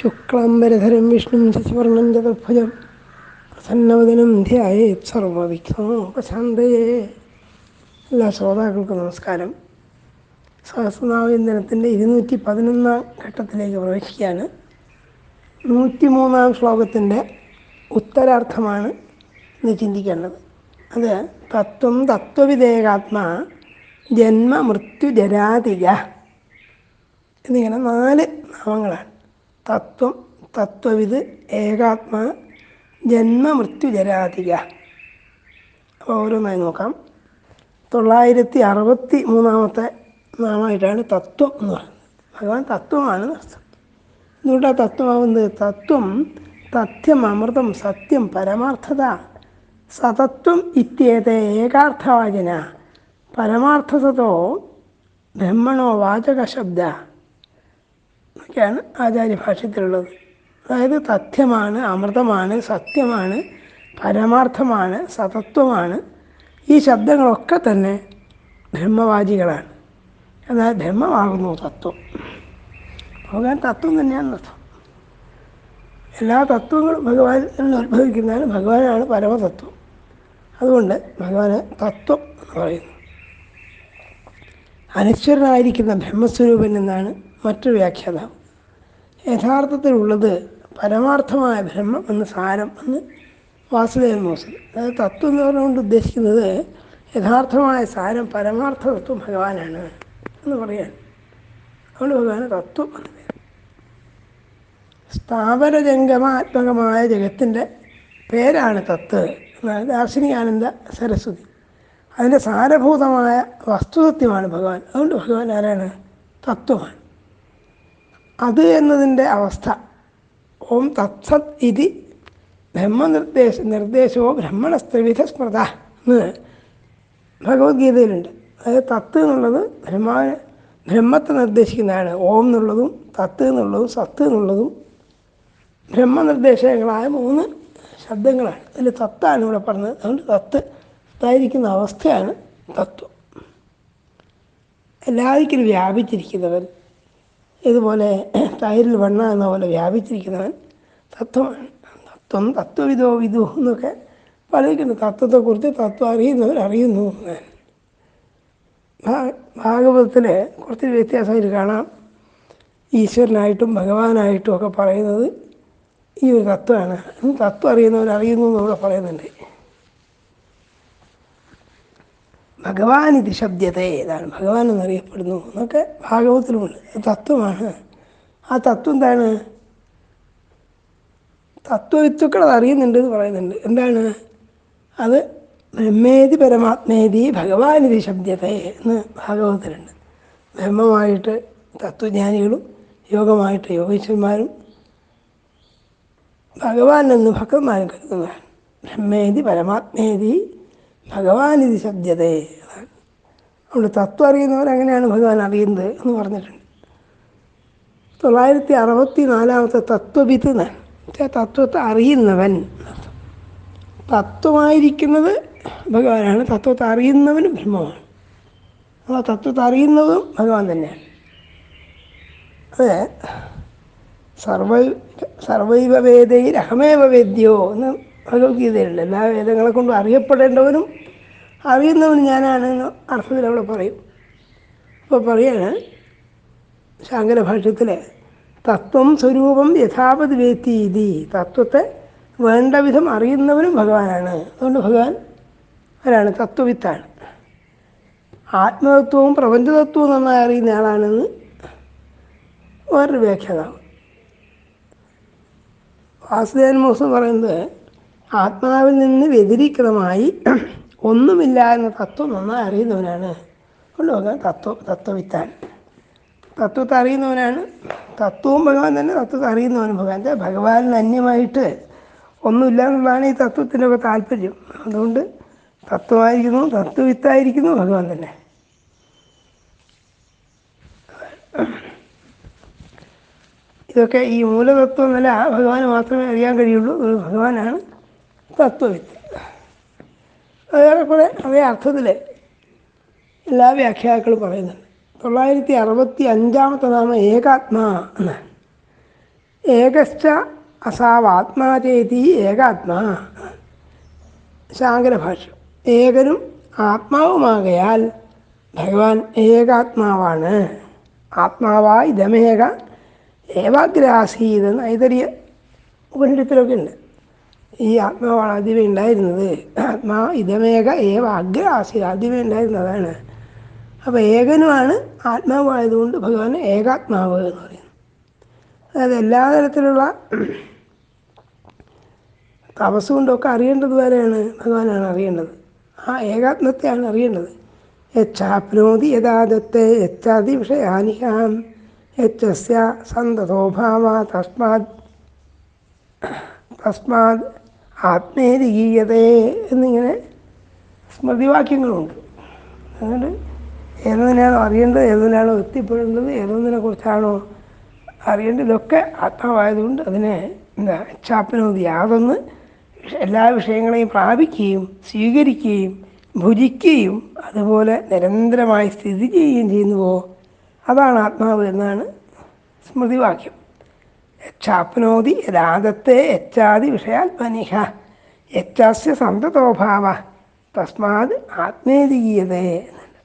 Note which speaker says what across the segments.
Speaker 1: ശുക്ലാംബരധരം വിഷ്ണും ശശിവർണം ചതുർഭുജം പ്രസന്നവദനം ധ്യായേത് സർവവിഘ്നോപശാന്തയെ എല്ലാ ശ്രോതാക്കൾക്കും നമസ്കാരം. സഹസ്രനാമചന്ദനത്തിന്റെ ഇരുന്നൂറ്റി പതിനൊന്നാം ഘട്ടത്തിലേക്ക് പ്രവേശിക്കുകയാണ്. നൂറ്റിമൂന്നാം ശ്ലോകത്തിന്റെ ഉത്തരാർത്ഥമാണ് ഇന്ന് ചിന്തിക്കേണ്ടത്. അത് തത്വം തത്വവിധേയകാത്മ ജന്മ മൃത്യു ജരാതിക എന്നിങ്ങനെ നാല് നാമങ്ങളാണ്. തത്വം തത്വവിത് ഏകാത്മാ ജന്മ മൃത്യു ജരാതിക അപ്പോൾ ഓരോന്നായി നോക്കാം. തൊള്ളായിരത്തി അറുപത്തി മൂന്നാമത്തെ നാമമായിട്ടാണ് തത്വം എന്ന് പറയുന്നത്. ഭഗവാൻ തത്വമാണ് അർത്ഥം. എന്തുകൊണ്ടാണ് തത്വമാവുന്നത്? തത്വം തഥ്യം അമൃതം സത്യം പരമാർത്ഥത. സതത്വം ഇത്യേത ഏകാർത്ഥവാചന. പരമാർത്ഥതോ ബ്രഹ്മണോ വാചക എന്നൊക്കെയാണ് ആചാര്യഭാഷ്യത്തിലുള്ളത്. അതായത് തഥ്യമാണ് അമൃതമാണ് സത്യമാണ് പരമാർത്ഥമാണ് സതത്വമാണ്. ഈ ശബ്ദങ്ങളൊക്കെ തന്നെ ബ്രഹ്മവാചികളാണ്. എന്നാൽ ബ്രഹ്മമാകുന്നു തത്വം. ഭഗവാൻ തത്വം തന്നെയാണ് അർത്ഥം. എല്ലാ തത്വങ്ങളും ഭഗവാനിൽ നിന്ന് ഉത്ഭവിക്കുന്നതാണ് ഭഗവാനാണ് പരമതത്വം. അതുകൊണ്ട് ഭഗവാന് തത്വം എന്ന് പറയുന്നു. അനശ്വരനായിരിക്കുന്ന ബ്രഹ്മസ്വരൂപൻ എന്നാണ് മറ്റൊരു വ്യാഖ്യാതാവ്. യഥാർത്ഥത്തിലുള്ളത് പരമാർത്ഥമായ ബ്രഹ്മം എന്ന് സാരം എന്ന് വാസുദേവൻ മോസൻ അതായത് തത്വം എന്ന് പറഞ്ഞുകൊണ്ട് ഉദ്ദേശിക്കുന്നത് യഥാർത്ഥമായ സാരം പരമാർത്ഥ തത്വം ഭഗവാനാണ് എന്ന് പറയാൻ. അതുകൊണ്ട് ഭഗവാന് തത്വം എന്ന് പേര്. സ്ഥാപനജംഗമാത്മകമായ ജഗത്തിന്റെ പേരാണ് തത്ത് എന്നാണ് ദാർശനികാനന്ദ സരസ്വതി. അതിന്റെ സാരഭൂതമായ വസ്തുതത്വമാണ് ഭഗവാൻ. അതുകൊണ്ട് ഭഗവാൻ ആരാണ്? തത്വമാണ്. അത് എന്നതിന്റെ അവസ്ഥ. ഓം തത്സത് ഇതി ബ്രഹ്മനിർദ്ദേശ നിർദ്ദേശമോ ബ്രഹ്മണസ്ത്രിവിധ സ്മൃത എന്ന് ഭഗവത്ഗീതയിലുണ്ട്. അതായത് തത്ത് എന്നുള്ളത് ബ്രഹ്മ ബ്രഹ്മത്തെ നിർദ്ദേശിക്കുന്നതാണ്. ഓം എന്നുള്ളതും തത്ത് എന്നുള്ളതും സത്ത് എന്നുള്ളതും ബ്രഹ്മനിർദ്ദേശങ്ങളായ മൂന്ന് ശബ്ദങ്ങളാണ്. അതിൽ തത്താണ് ഇവിടെ പറഞ്ഞത്. അതുകൊണ്ട് തത്ത് തായിരിക്കുന്ന അവസ്ഥയാണ് തത്വം. എല്ലാവർക്കും വ്യാപിച്ചിരിക്കുന്നവൻ ഇതുപോലെ തൈരിൽ വെണ്ണ എന്ന പോലെ വ്യാപിച്ചിരിക്കുന്നവൻ തത്വമാണ്. തത്വം തത്വവിധോ വിധു എന്നൊക്കെ പറയുന്നു തത്വത്തെക്കുറിച്ച് തത്വം അറിയുന്നവർ അറിയുന്നു ഭാഗവതത്തിൽ കുറച്ച് വ്യത്യാസമായിട്ട് കാണാം. ഈശ്വരനായിട്ടും ഭഗവാനായിട്ടും ഒക്കെ പറയുന്നത് ഈ ഒരു തത്വമാണ്. തത്വം അറിയുന്നവർ അറിയുന്നു എന്നിവിടെ പറയുന്നുണ്ട്. ഭഗവാൻ ഇത് ശബ്ദത ഏതാണ് ഭഗവാൻ എന്നറിയപ്പെടുന്നു എന്നൊക്കെ ഭാഗവത്തിലുമുണ്ട് തത്വമാണ്. ആ തത്വം എന്താണ്? തത്വവിത്തുക്കൾ അത് അറിയുന്നുണ്ട് എന്ന് പറയുന്നുണ്ട്. എന്താണ്? അത് ബ്രഹ്മേതി പരമാത്മേതി ഭഗവാൻ ഇത് ശബ്ദത എന്ന് ഭാഗവതത്തിലുണ്ട്. ബ്രഹ്മമായിട്ട് തത്വജ്ഞാനികളും യോഗമായിട്ട് യോഗീശ്വന്മാരും ഭഗവാൻ എന്ന് ഭക്തന്മാരും കരുതുന്നതാണ്. ബ്രഹ്മേതി പരമാത്മേതി ഭഗവാൻ ഇത് ശബ്ദതേ അതുകൊണ്ട് തത്വം അറിയുന്നവർ അങ്ങനെയാണ് ഭഗവാൻ അറിയുന്നത് എന്ന് പറഞ്ഞിട്ടുണ്ട്. തൊള്ളായിരത്തി അറുപത്തി നാലാമത്തെ തത്വവിത്ത് എന്നാണ് തത്വത്തെ അറിയുന്നവൻ തത്വമായിരിക്കുന്നത് ഭഗവാനാണ്. തത്വത്തെ അറിയുന്നവനും ബ്രഹ്മമാണ്. അപ്പോൾ തത്വത്തെ അറിയുന്നതും ഭഗവാൻ തന്നെയാണ്. അത് സർവൈ സർവൈവ വേദയിൽ അഹമേവ വേദ്യോ എന്ന് ഭഗവത്ഗീതയിലുണ്ട് എല്ലാ വേദങ്ങളെ കൊണ്ടും അറിയപ്പെടേണ്ടവനും അറിയുന്നവനും ഞാനാണെന്ന് അർത്ഥത്തിൽ അവിടെ പറയും. അപ്പോൾ പറയാണ് ശാങ്കര ഭാഷ്യത്തിൽ തത്വം സ്വരൂപം യഥാപത് വേത്തി ഇതി. തത്വത്തെ വേണ്ട വിധം അറിയുന്നവനും ഭഗവാനാണ്. അതുകൊണ്ട് ഭഗവാൻ ആരാണ്? തത്വവിത്താണ് ആത്മതത്വവും പ്രപഞ്ചതത്വവും നന്നായി അറിയുന്ന ആളാണെന്ന് വേറൊരു വ്യാഖ്യാതാവ്. വാസുദേവൻ മോസം പറയുന്നത് ആത്മാവിൽ നിന്ന് വ്യതിരിക്തമായി ഒന്നുമില്ല എന്ന തത്വം നന്നായി അറിയുന്നവനാണ്. ഭഗവാൻ തത്വ തത്വവിത്താൻ. തത്വത്തെ അറിയുന്നവനാണ്. തത്വവും ഭഗവാൻ തന്നെ തത്വത്തെ അറിയുന്നവനും ഭഗവാൻ ഭഗവാനിന് അന്യമായിട്ട് ഒന്നുമില്ല എന്നുള്ളതാണ് ഈ തത്വത്തിന്റെ ഒക്കെ താല്പര്യം. അതുകൊണ്ട് തത്വമായിരിക്കുന്നു തത്വവിത്തായിരിക്കുന്നു ഭഗവാൻ തന്നെ. ഇതൊക്കെ ഈ മൂലതത്വം ആ ഭഗവാന് മാത്രമേ അറിയാൻ കഴിയുള്ളൂ. ഭഗവാനാണ് തത്വവിത്ത് അതേറെക്കുറെ അതേ അർത്ഥത്തിൽ എല്ലാ വ്യാഖ്യാക്കളും പറയുന്നുണ്ട്. തൊള്ളായിരത്തി അറുപത്തി അഞ്ചാമത്തെ നാമം ഏകാത്മാ എന്നാണ്. ഏകശ്ച അസാവാത്മാചേതി ഏകാത്മാ ശാങ്കരഭാഷ്യം. ഏകനും ആത്മാവുമാകയാൽ ഭഗവാൻ ഏകാത്മാവാണ്. ആത്മാവാ ഇതമേക ഏവാഗ്രാസീതെന്ന് ഐതരിയ ഉപനിഷത്തിലൊക്കെ ഉണ്ട്. ഈ ആത്മാവാണ് ആദ്യമേ ഉണ്ടായിരുന്നത് ആത്മാ ഇതമേക ഏവ അഗ്രാസി ആദ്യമേ ഉണ്ടായിരുന്നതാണ് അപ്പോൾ ഏകനുമാണ് ആത്മാവായതുകൊണ്ട് ഭഗവാൻ ഏകാത്മാവ് എന്ന് പറയുന്നു അതായത് എല്ലാ തരത്തിലുള്ള തപസ് കൊണ്ടൊക്കെ അറിയേണ്ടത് വരെയാണ് ഭഗവാനാണ് അറിയേണ്ടത്. ആ ഏകാത്മത്തെയാണ് അറിയേണ്ടത്. യച്ഛാപ്നോതി യഥാദത്തെ യച്ചാതി വിഷയാനിഹാം യച്ചസ്യ സന്തതോഭാവ തസ്മാത് തസ്മാത് ആത്മേരികീയതേ എന്നിങ്ങനെ സ്മൃതിവാക്യങ്ങളുണ്ട്. അതുകൊണ്ട് ഏതൊന്നിനാണോ അറിയേണ്ടത് ഏതൊന്നിനാണോ എത്തിപ്പെടേണ്ടത് ഏതെന്തിനെ കുറിച്ചാണോ അറിയേണ്ടത് ഇതൊക്കെ ആത്മാവായതുകൊണ്ട് അതിനെ എന്താ ചാപ്പനോതി യാതൊന്ന് എല്ലാ വിഷയങ്ങളെയും പ്രാപിക്കുകയും സ്വീകരിക്കുകയും ഭുജിക്കുകയും അതുപോലെ നിരന്തരമായി സ്ഥിതി ചെയ്യുകയും ചെയ്യുന്നുവോ? അതാണ് ആത്മാവ് എന്നാണ് സ്മൃതിവാക്യം. യച്ഛാപ്നോതി യഥാദത്തെ യച്ചാതി വിഷയാത്മനിഹ യച്ചാസ്യ സന്തതോഭാവ തസ്മാത് എന്നുണ്ട്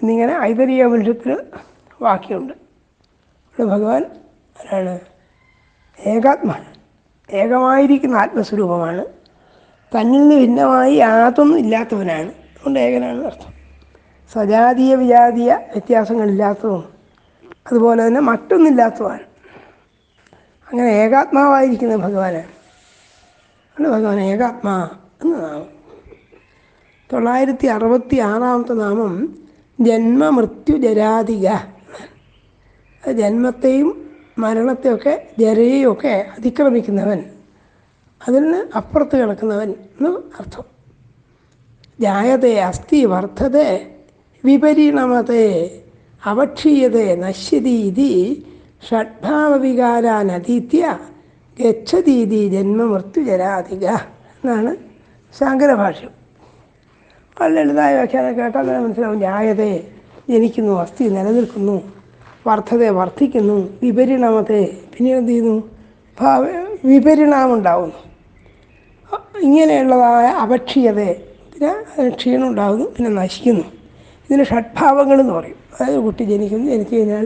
Speaker 1: എന്നിങ്ങനെ ഐതരീയ വംശത്തിൽ വാക്യമുണ്ട്. ഇവിടെ ഭഗവാൻ ആരാണ്? ഏകാത്മാണ് ഏകമായിരിക്കുന്ന ആത്മസ്വരൂപമാണ്. തന്നിൽ നിന്ന് ഭിന്നമായി യാതൊന്നും ഇല്ലാത്തവനാണ്. അതുകൊണ്ട് ഏകനാണ് അർത്ഥം. സജാതീയ വിജാതീയ വ്യത്യാസങ്ങളില്ലാത്തതും അതുപോലെ തന്നെ മറ്റൊന്നില്ലാത്തതാണ് അങ്ങനെ ഏകാത്മാവായിരിക്കുന്ന ഭഗവാനാണ് ആണ് ഭഗവാൻ ഏകാത്മാ എന്ന നാമം. തൊള്ളായിരത്തി അറുപത്തി ആറാമത്തെ നാമം ജന്മമൃത്യു ജരാധിക. ജന്മത്തെയും മരണത്തെയൊക്കെ ജരയെയൊക്കെ അതിക്രമിക്കുന്നവൻ. അതിൽ നിന്ന് അപ്പുറത്ത് കിടക്കുന്നവൻ എന്ന് അർത്ഥം. ജായതേ അസ്ഥി വർദ്ധതേ വിപരിണമതേ അവക്ഷീയതേ നശ്യതി ഇതി ഷഡ്ഭാവവികാരാനതീത്യ ഗച്ഛതീതി ജന്മമൃത്യുജരാധിക എന്നാണ് ശങ്കരഭാഷ്യം. വളരെ ലളിതായ വ്യാഖ്യാനം കേട്ടാൽ തന്നെ മനസ്സിലാവും ന്യായതെ ജനിക്കുന്നു അസ്ഥി നിലനിൽക്കുന്നു വർദ്ധത വർദ്ധിക്കുന്നു വിപരിണാമത്തെ പിന്നീട് എന്ത് ചെയ്യുന്നു? ഭാവ വിപരിണാമം ഉണ്ടാവുന്നു ഇങ്ങനെയുള്ളതായ അപക്ഷീയത പിന്നെ അതിന് ക്ഷീണം ഉണ്ടാകുന്നു പിന്നെ നശിക്കുന്നു. ഇതിന് ഷഡ്ഭാവങ്ങൾ എന്ന് പറയും. അതായത് കുട്ടി ജനിക്കുന്നു ജനിച്ചു കഴിഞ്ഞാൽ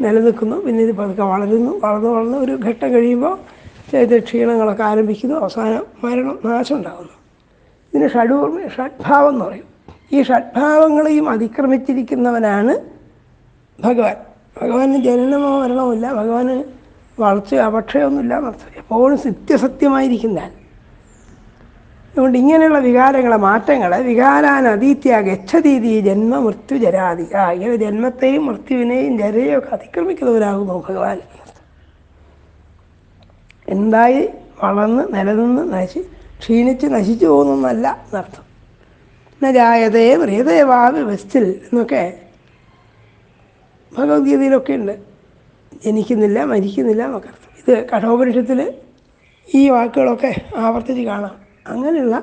Speaker 1: നിലനിൽക്കുന്നു. പിന്നെ ഇത് പതുക്കെ വളരുന്നു. വളർന്ന് വളർന്ന് ഒരു ഘട്ടം കഴിയുമ്പോൾ ചെറിയ ക്ഷീണങ്ങളൊക്കെ ആരംഭിക്കുന്നു. അവസാനം മരണം നാശം ഉണ്ടാകുന്നു. ഇതിന് ഷഡൂ ഷഡ്ഭാവം എന്ന് പറയും. ഈ ഷഡ്ഭാവങ്ങളെയും അതിക്രമിച്ചിരിക്കുന്നവനാണ് ഭഗവാൻ. ഭഗവാന് ജനനമോ മരണമോ ഇല്ല. ഭഗവാന് വളർച്ച അപക്ഷയമൊന്നുമില്ല എപ്പോഴും നിത്യസത്യമായിരിക്കുന്നതാണ് അതുകൊണ്ട് ഇങ്ങനെയുള്ള വികാരങ്ങളെ മാറ്റങ്ങളെ വികാരാനതീത്യ ഗച്ഛതീതി ജന്മ മൃത്യു ജരാതി ആ ഇങ്ങനെ ജന്മത്തെയും മൃത്യുവിനെയും ജരയെയും ഒക്കെ അതിക്രമിക്കുന്നവരാകുന്നു ഭഗവാൻ. എന്തായി? വളർന്ന് നിലനിന്ന് നശി ക്ഷീണിച്ച് നശിച്ചു പോകുന്നൊന്നല്ല എന്നർത്ഥം. നജായതേ പ്രിയതേവാ വ്യവസ്ഥിൽ എന്നൊക്കെ ഭഗവത്ഗീതയിലൊക്കെ ഉണ്ട്. ജനിക്കുന്നില്ല മരിക്കുന്നില്ല എന്നൊക്കെ അർത്ഥം. ഇത് കഠോപനിഷത്തിൽ ഈ വാക്കുകളൊക്കെ ആവർത്തിച്ച് കാണാം. അങ്ങനെയുള്ള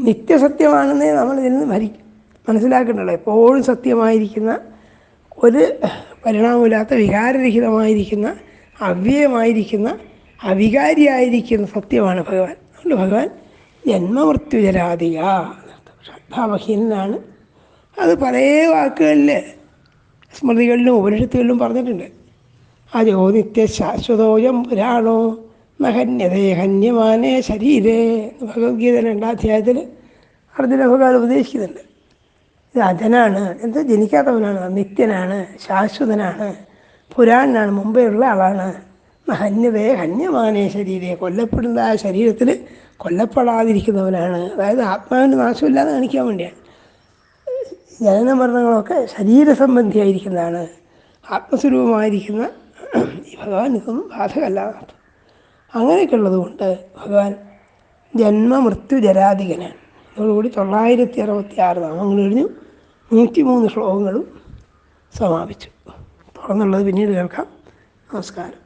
Speaker 1: നിത്യസത്യമാണെന്നേ നമ്മൾ ഇതിൽ നിന്ന് ഭരി മനസ്സിലാക്കേണ്ടല്ലോ എപ്പോഴും സത്യമായിരിക്കുന്ന ഒരു പരിണാമമില്ലാത്ത വികാരരഹിതമായിരിക്കുന്ന അവ്യയമായിരിക്കുന്ന അവികാരിയായിരിക്കുന്ന സത്യമാണ് ഭഗവാൻ. അതുകൊണ്ട് ഭഗവാൻ ജന്മമൃത്യുജരാധിക ഷഡ്ഭാവഹീനനാണ് അത് പല വാക്കുകളിൽ സ്മൃതികളിലും ഉപനിഷത്തുകളിലും പറഞ്ഞിട്ടുണ്ട്. അജോ നിത്യ ശാശ്വതോയം പുരാണോ നഹന്യതേ ഹന്യമാനേ ശരീരേ ഭഗവത്ഗീത രണ്ടാം അധ്യായത്തിൽ അർജുന ഭഗവാൻ ഉപദേശിക്കുന്നുണ്ട്. ഇത് അജനാണ് എന്ത് ജനിക്കാത്തവനാണ് നിത്യനാണ് ശാശ്വതനാണ് പുരാണനാണ് മുമ്പേ ഉള്ള ആളാണ്. ഹന്യതേ ഹന്യമാനേ ശരീരേ കൊല്ലപ്പെടുന്ന ആ ശരീരത്തിൽ കൊല്ലപ്പെടാതിരിക്കുന്നവനാണ്. അതായത് ആത്മാവിന്റെ നാശമില്ലാതെ കാണിക്കാൻ വേണ്ടിയാണ്. ജനന മരണങ്ങളൊക്കെ ശരീരസംബന്ധിയായിരിക്കുന്നതാണ്. ആത്മസ്വരൂപമായിരിക്കുന്ന ഈ ഭഗവാൻ ഇതൊന്നും എന്നർത്ഥം അങ്ങനെയൊക്കെ ഉള്ളതുകൊണ്ട് ഭഗവാൻ ജന്മമൃത്യു ജരാധികനാണ്. അതോടുകൂടി തൊള്ളായിരത്തി അറുപത്തി ആറ് നാമങ്ങൾ കഴിഞ്ഞു. നൂറ്റിമൂന്ന് ശ്ലോകങ്ങളും സമാപിച്ചു. തുറന്നുള്ളത് പിന്നീട് കേൾക്കാം. നമസ്കാരം.